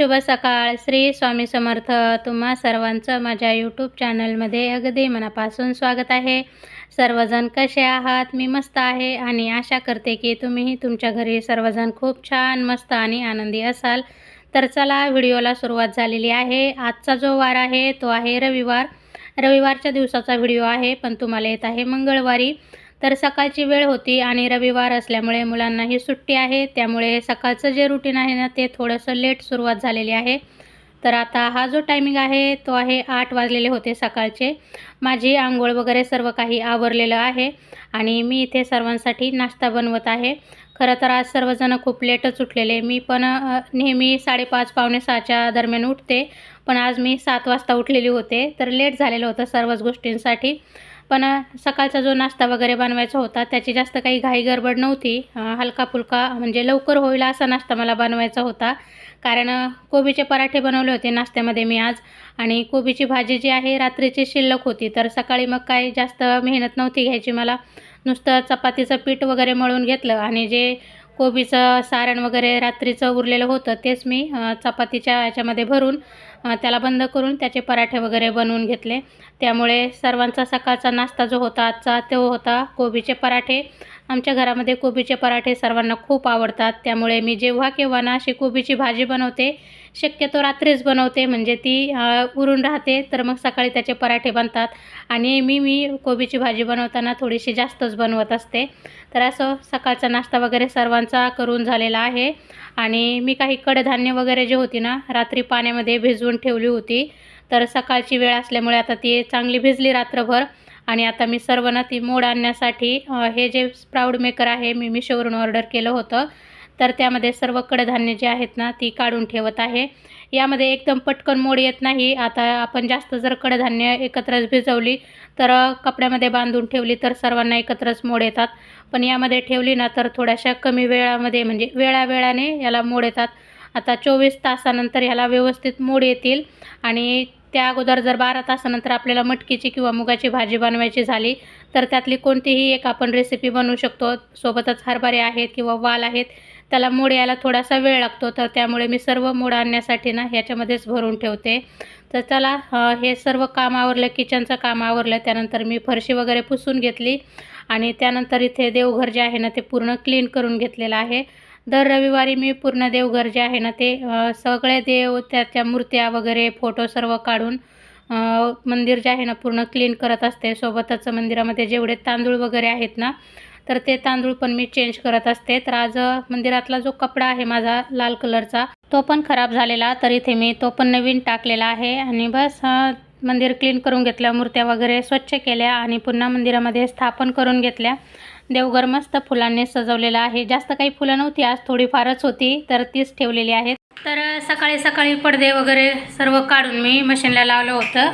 शुभ सकाळ. श्री स्वामी समर्थ तुम्हा सर्वांचं माझ्या यूट्यूब चॅनलमध्ये अगदी मनापासून स्वागत आहे. सर्वजण कसे आहात? मी मस्त आहे आणि आशा करते की तुम्हीही तुमच्या घरी सर्वजण खूप छान मस्त आणि आनंदी असाल. तर चला व्हिडिओला सुरुवात झालेली आहे. आजचा जो वार आहे तो आहे रविवार. रविवारच्या दिवसाचा व्हिडिओ आहे पण तुम्हाला येत आहे मंगळवारी. तर सकाळची वेळ होती आणि रविवार असल्यामुळे मुलांनाही सुट्टी आहे. त्यामुळे सकाळचं जे रुटीन आहे ना ते थोडंसं लेट सुरुवात झालेली आहे. तर आता हा जो टायमिंग आहे तो आहे आठ वाजलेले होते सकाळचे. माझी आंघोळ वगैरे सर्व काही आवरलेलं आहे आणि मी इथे सर्वांसाठी नाश्ता बनवत आहे. खरं तर आज सर्वजण खूप लेटच उठलेले. मी पण नेहमी साडेपाच पावणे सहाच्या दरम्यान उठते. पण आज मी सात वाजता उठलेली होते. तर लेट झालेलं होतं सर्वच गोष्टींसाठी. पण सकाळचा जो नाश्ता वगैरे बनवायचा होता त्याची जास्त काही घाई गडबड नव्हती. हलका फुलका म्हणजे लवकर होईल असा नाश्ता मला बनवायचा होता. कारण कोबीचे पराठे बनवले होते नाश्त्यामध्ये मी आज. आणि कोबीची भाजी जी आहे रात्रीची शिल्लक होती. तर सकाळी मग काही जास्त मेहनत नव्हती घ्यायची मला. नुसतं चपातीचं पीठ वगैरे मळून घेतलं. आणि जे कोबीचं सारण वगैरे रात्रीचं उरलेलं होतं तेच मी चपातीच्या याच्यामध्ये भरून त्याला बंद करून त्याचे पराठे वगैरे बनवून घेतले. त्यामुळे सर्वांचा सकाळचा नाश्ता जो होता आजचा तो होता कोबीचे पराठे. आमच्या घरामध्ये कोबीचे पराठे सर्वांना खूप आवडतात. त्यामुळे मी जेव्हा केव्हा ना अशी कोबीची भाजी बनवते शक्यतो रात्रीच बनवते. म्हणजे ती उरून राहते तर मग सकाळी त्याचे पराठे बनतात. आणि मी मी कोबीची भाजी बनवताना थोडीशी जास्तच बनवत असते. तर असं सकाळचा नाश्ता वगैरे सर्वांचा करून झालेला आहे. आणि मी काही कडधान्य वगैरे जे होती ना रात्री पाण्यामध्ये भिजवून ठेवली होती. तर सकाळची वेळ असल्यामुळे आता ती चांगली भिजली रात्रभर. आणि आता मी सर्वांना ती मोड आणण्यासाठी हे जे स्प्राऊड मेकर आहे मी मिशोवरून ऑर्डर केलं होतं. तर त्यामध्ये सर्व कडधान्य जे आहेत ना ती काढून ठेवत आहे. यामध्ये एकदम पटकन मोड येत नाही. आता आपण जास्त जर कडधान्य एकत्रच भिजवली तर कपड्यामध्ये बांधून ठेवली तर सर्वांना एकत्रच मोड येतात. पण यामध्ये ठेवली ना तर थोड्याशा कमी वेळामध्ये म्हणजे वेळावेळाने याला मोड येतात. आता चोवीस तासानंतर ह्याला व्यवस्थित मोड येतील. आणि त्या अगोदर जर बारा तासानंतर आपल्याला मटकीची किंवा मुगाची भाजी बनवायची झाली तर त्यातली कोणतीही एक आपण रेसिपी बनवू शकतो. सोबतच हरभरे आहेत किंवा वाल आहेत त्याला मोड यायला थोडासा वेळ लागतो. तर त्यामुळे मी सर्व मोड आणण्यासाठी ना ह्याच्यामध्येच भरून ठेवते. तर त्याला हे सर्व काम आवरलं किचनचं काम आवरलं त्यानंतर मी फरशी वगैरे पुसून घेतली. आणि त्यानंतर इथे देवघर जे आहे ना ते पूर्ण क्लीन करून घेतलेलं आहे. दर रविवारी मी पूर्ण देवघर जे आहे ना ते सगळे देव त्याच्या मूर्त्या वगैरे फोटो सर्व काढून मंदिर जे आहे ना पूर्ण क्लीन करत असते. सोबतच मंदिरामध्ये जेवढे तांदूळ वगैरे आहेत ना तर ते तांदूळ पण मी चेंज करत असते. तर आज मंदिरातला जो कपडा आहे माझा लाल कलरचा तो पण खराब झालेला. तर इथे मी तो पण नवीन टाकलेला आहे आणि बस मंदिर क्लीन करून घेतलं मूर्त्या वगैरे स्वच्छ केल्या आणि पुन्हा मंदिरामध्ये स्थापन करून घेतल्या. देवघर मस्त फुलांनी सजवलेलं आहे. जास्त काही फुलं नव्हती आज थोडीफारच होती तर तीच ठेवलेली आहेत. तर सकाळी सकाळी पडदे वगैरे सर्व काढून मी मशीनला लावलं होतं.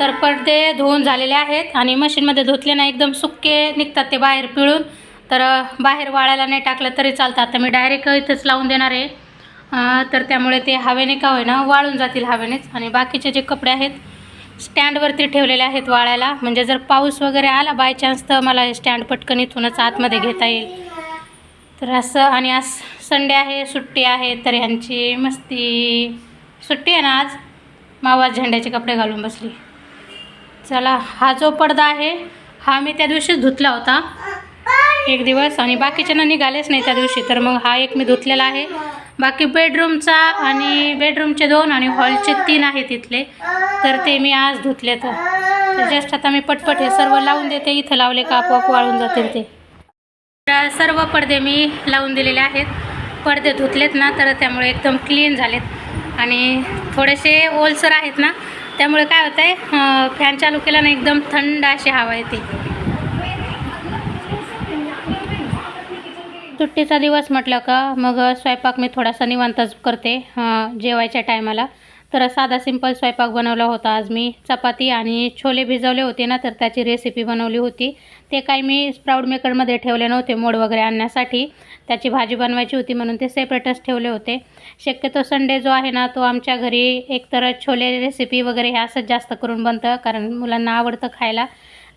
तर पडदे धुवून झालेले आहेत आणि मशीनमध्ये धुतले ना एकदम सुके निघतात ते बाहेर पिळून. तर बाहेर वाळायला नाही टाकलं तरी चालतं. आता मी डायरेक्ट इथंच लावून देणार आहे. तर त्यामुळे ते हवेने का होईना वाळून जातील हवेनेच आणि बाकीचे जे कपडे आहेत स्टँडवरती ठेवलेले आहेत वाळायला. म्हणजे जर पाऊस वगैरे आला बाय चान्स तर मला हे स्टँड पटकन इथूनच आतमध्ये घेता येईल. तर असं आणि आज संडे आहे सुट्टी आहे तर ह्यांची मस्ती. सुट्टी आहे ना आज? मावा झेंड्याचे कपडे घालून बसली. चला हा जो पडदा आहे हा मी त्या दिवशीच धुतला होता. एक दिवस आणि बाकीच्यांना निघालेच नाही त्या दिवशी. तर मग हा एक मी धुतलेला आहे. बाकी बेडरूमचा आणि बेडरूमचे दोन आणि हॉलचे तीन आहेत इथले. तर ते मी आज धुतले हो. तर जस्ट आता मी पटपट हे सर्व लावून देते. इथं लावले का आपोआप वाळून जातील ते. तर सर्व पडदे मी लावून दिलेले आहेत. पडदे धुतलेत ना तर त्यामुळे एकदम क्लीन झालेत. आणि थोडेसे ओलसर आहेत ना त्यामुळे काय होतं आहे फॅन चालू केला ना एकदम थंड अशी हवा येते. सुट्टीचा दिवस म्हटलं का मग स्वयंपाक मी थोडासा निवांतच करते जेवायच्या टायमाला. तर साधा सिंपल स्वयंपाक बनवला होता आज मी. चपाती आणि छोले भिजवले होते ना तर त्याची रेसिपी बनवली होती. ते काही मी स्प्राऊड मेकरमध्ये ठेवले नव्हते मोड वगैरे आणण्यासाठी. त्याची भाजी बनवायची होती म्हणून ते सेपरेटच ठेवले होते. शक्यतो संडे जो आहे ना तो आमच्या घरी एकतर छोले रेसिपी वगैरे हे असंच जास्त करून बनतं कारण मुलांना आवडतं खायला.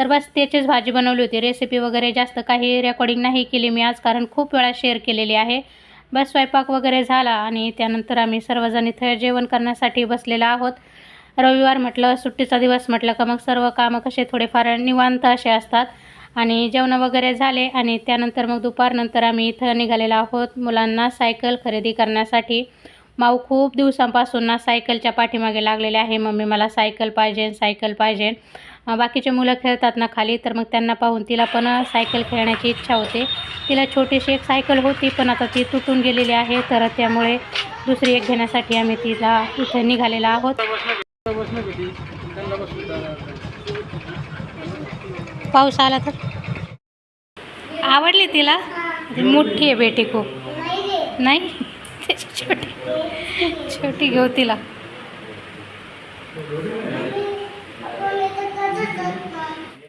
तर बस त्याचीच भाजी बनवली होती. रेसिपी वगैरे जास्त काही रेकॉर्डिंग नाही केली मी आज कारण खूप वेळा शेअर केलेली आहे. बस स्वयंपाक वगैरे झाला आणि त्यानंतर आम्ही सर्वजण इथं जेवण करण्यासाठी बसलेलो आहोत. रविवार म्हटलं सुट्टीचा दिवस म्हटलं का मग सर्व कामं कसे थोडेफार निवांत असे असतात. आणि जेवण वगैरे झाले आणि त्यानंतर मग दुपारनंतर आम्ही इथं निघालेलो आहोत मुलांना सायकल खरेदी करण्यासाठी. माऊ खूप दिवसांपासून ना सायकलच्या पाठीमागे लागलेले आहे. मम्मी मला सायकल पाहिजे सायकल पाहिजे. बाकीचे मुलं खेळतात ना खाली तर मग त्यांना पाहून तिला पण सायकल खेळण्याची इच्छा होते. तिला छोटीशी एक सायकल होती पण आता ती तुटून गेलेली आहे तर त्यामुळे दुसरी एक घेण्यासाठी आम्ही तिला इथं निघालेलो आहोत. पाऊस आला तर? आवडली तिला? म्हणजे मोठी आहे बेटी खूप. नाही? छोटी. छोटी घेऊ तिला.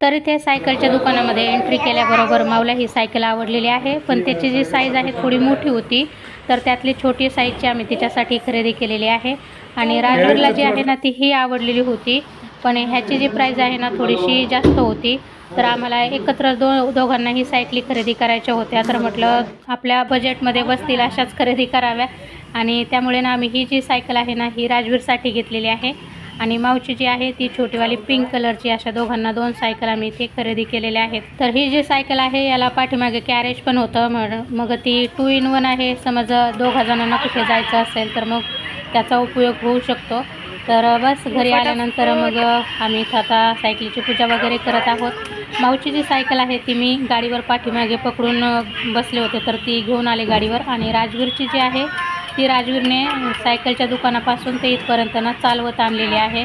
तर इथे सायकलच्या दुकानामध्ये एंट्री केल्याबरोबर मावला ही सायकल आवडलेली आहे. पण त्याची जी साईज आहे थोडी मोठी होती. तर त्यातली छोटी साईजची आम्ही तिच्यासाठी खरेदी केलेली आहे. आणि राजूरला जी आहे ना ती ही आवडलेली होती. पण ह्याची जी प्राईज आहे ना थोडीशी जास्त होती. तर आम्हाला एकत्र दो दोघांनाही सायकली खरेदी करायच्या होत्या. तर म्हटलं आपल्या बजेटमध्ये बसतील अशाच खरेदी कराव्या. आणि त्यामुळे ना आम्ही ही जी सायकल आहे ना ही राजवीरसाठी घेतलेली आहे. आणि माऊची जी आहे ती छोटीवाली पिंक कलरची अशा दोघांना दोन सायकल आम्ही इथे खरेदी केलेल्या आहेत. तर ही जी सायकल आहे याला पाठीमागे कॅरेज पण होतं. मग मग ती टू इन वन आहे. समज दोघा जणांना कुठे जायचं असेल तर मग त्याचा उपयोग होऊ शकतो. तर बस घरी आल्यानंतर मग आम्ही इथं आता सायकलीची पूजा वगैरे करत आहोत. माऊची जी सायकल आहे ती मी गाडीवर पाठीमागे पकडून बसले होते. तर ती घेऊन आले गाडीवर. आणि राजवीरची जी आहे ती राजवीरने सायकलच्या दुकानापासून ते इथपर्यंत ना चालवत आणलेली आहे.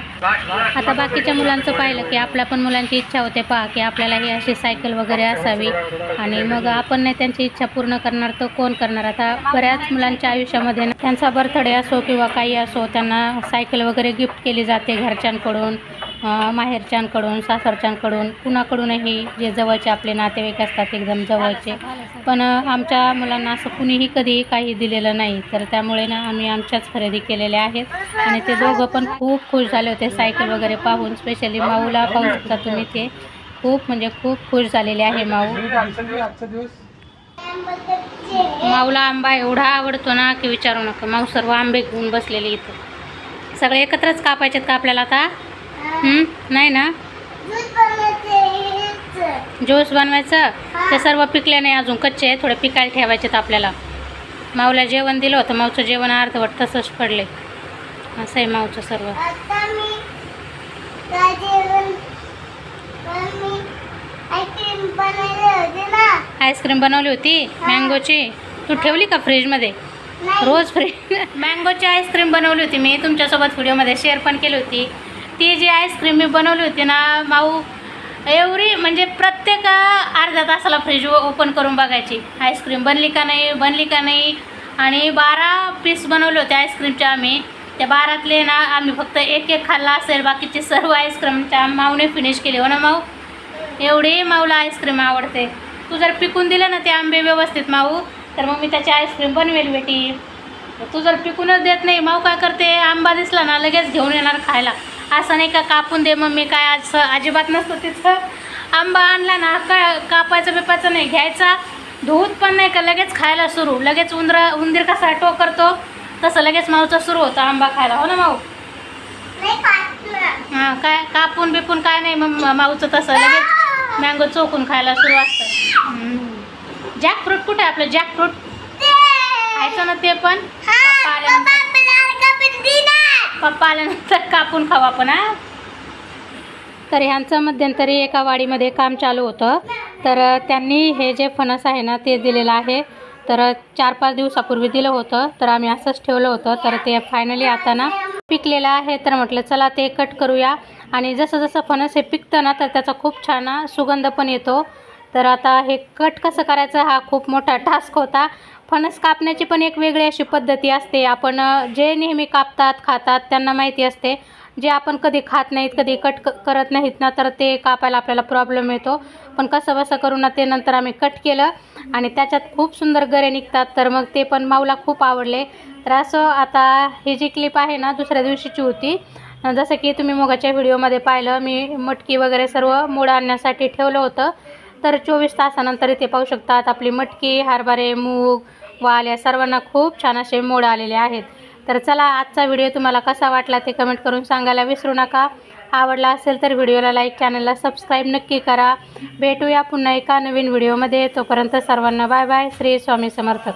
आता बाकीच्या मुलांचं पाहिलं की आपल्या पण मुलांची इच्छा होते पहा की आपल्याला ही अशी सायकल वगैरे असावी. आणि मग आपण नाही त्यांची इच्छा पूर्ण करणार तर कोण करणार? आता बऱ्याच मुलांच्या आयुष्यामध्ये त्यांचा बर्थडे असो किंवा काही असो त्यांना सायकल वगैरे गिफ्ट केली जाते घरच्यांकडून. माहेरच्यांकडून सासरच्यांकडून कुणाकडूनही जे जवळचे आपले नातेवाईक असतात एकदम जवळचे. पण आमच्या मुलांना असं कुणीही कधीही काही दिलेलं नाही. तर त्यामुळे ना आम्ही आमच्याच खरेदी केलेल्या आहेत. आणि ते दोघं पण खूप खुश झाले होते. सायकल वगैरे पाहून स्पेशली माऊला पाहू शकता तुम्ही ते खूप म्हणजे खूप खुश झालेले आहे माऊ. माऊला आंबा एवढा आवडतो ना की विचारू नका. माऊ सर्व आंबे घेऊन बसलेले इथं. सगळे एकत्रच कापायचेत का आपल्याला आता? नाही ना? ज्यूस बनवायचं? ते सर्व पिकले नाही अजून. कच्चे आहे थोडे पिकायला ठेवायचेत आपल्याला. माऊला जेवण दिलं होतं माऊचं जेवण अर्धवट तसंच पडले. असं आहे माऊचं सर्व. आईस्क्रीम बनवले होते मँगोची? तू ठेवली का फ्रीजमध्ये? रोज फ्री मँगोची आईस्क्रीम बनवली होती. मी तुमच्यासोबत व्हिडिओमध्ये शेअर पण केली होती. ती जी आईस्क्रीम मी बनवली होती ना माऊ एवढी म्हणजे प्रत्येक अर्धा तासाला फ्रीज ओपन करून बघायची. आईस्क्रीम बनली का नाही बनली का नाही. आणि बारा पीस बनवले होते आईस्क्रीमच्या आम्ही. त्या बारातले ना आम्ही फक्त एक एक खाल्ला असेल बाकीचे सर्व आईस्क्रीमच्या माऊने फिनिश केली. हो ना माऊ? एवढी माऊला आईस्क्रीम आवडते. तू जर पिकून दिलं ना ते आंबे व्यवस्थित माऊ तर मग मी त्याची आईस्क्रीम बनवेल बेटी. तू जर पिकूनच देत नाही माऊ काय करते? आंबा दिसला ना लगेच घेऊन येणार खायला. असं नाही का कापून दे मम्मी काय असं अजिबात नसतं तिथं. आंबा आणला ना का कापायचं बिपायचं नाही घ्यायचा. धुवत पण नाही का लगेच खायला सुरू. लगेच उंदरा उंदीर कसा टो करतो तसं लगेच माऊचं सुरू होतं आंबा खायला. हो ना माऊ. हां काय कापून बिपून काय नाही मग माऊचं तसं. लगेच मँगो चोकून खायला सुरू असतं. जॅक फ्रूट कुठे आहे आपलं? जॅक फ्रूट ते. खायचं ना ते पण? आल्यानंतर पप्पा आपल्याला कापून देणार. पप्पा आल्यानंतर कापून खाऊ आपण हा. तर ह्यांचं मध्यंतरी एका वाडीमध्ये काम चालू होतं. तर त्यांनी हे जे फणस आहे ना ते दिलेलं आहे. तर चार पाच दिवसापूर्वी दिलं होतं. तर आम्ही असंच ठेवलं होतं. तर ते फायनली आता ना पिकलेलं आहे. तर म्हटलं चला ते कट करूया. आणि जसं जसं फणस हे पिकतं ना तर त्याचा खूप छान सुगंध पण येतो. तर आता हे कट कसं करायचं हा खूप मोठा टास्क होता. फणस कापण्याची पण एक वेगळी अशी पद्धती असते. आपण जे नेहमी कापतात खातात त्यांना माहिती असते. जे आपण कधी खात नाहीत कधी कट क करत नाहीत ना तर ते कापायला आपल्याला प्रॉब्लेम येतो. पण कसं बसं करून ना ते नंतर आम्ही कट केलं आणि त्याच्यात खूप सुंदर गरे निघतात. तर मग ते पण माऊला खूप आवडले. तर असं आता ही जी क्लिप आहे ना दुसऱ्या दिवशीची होती. जसं की तुम्ही मोगाच्या व्हिडिओमध्ये पाहिलं मी मटकी वगैरे सर्व मोड आणण्यासाठी ठेवलं होतं. तर चोवीस तासानंतर इथे पाहू शकतात आपली मटकी हरभरे मूग वाल या सर्वांना खूप छान असे मोड आलेले आहेत. तर चला आजचा व्हिडिओ तुम्हाला कसा वाटला ते कमेंट करून सांगायला विसरू नका. आवडला असेल तर व्हिडिओला लाईक चॅनलला सबस्क्राईब नक्की करा. भेटूया पुन्हा एका नवीन व्हिडिओमध्ये. तोपर्यंत सर्वांना बाय बाय श्री स्वामी समर्थक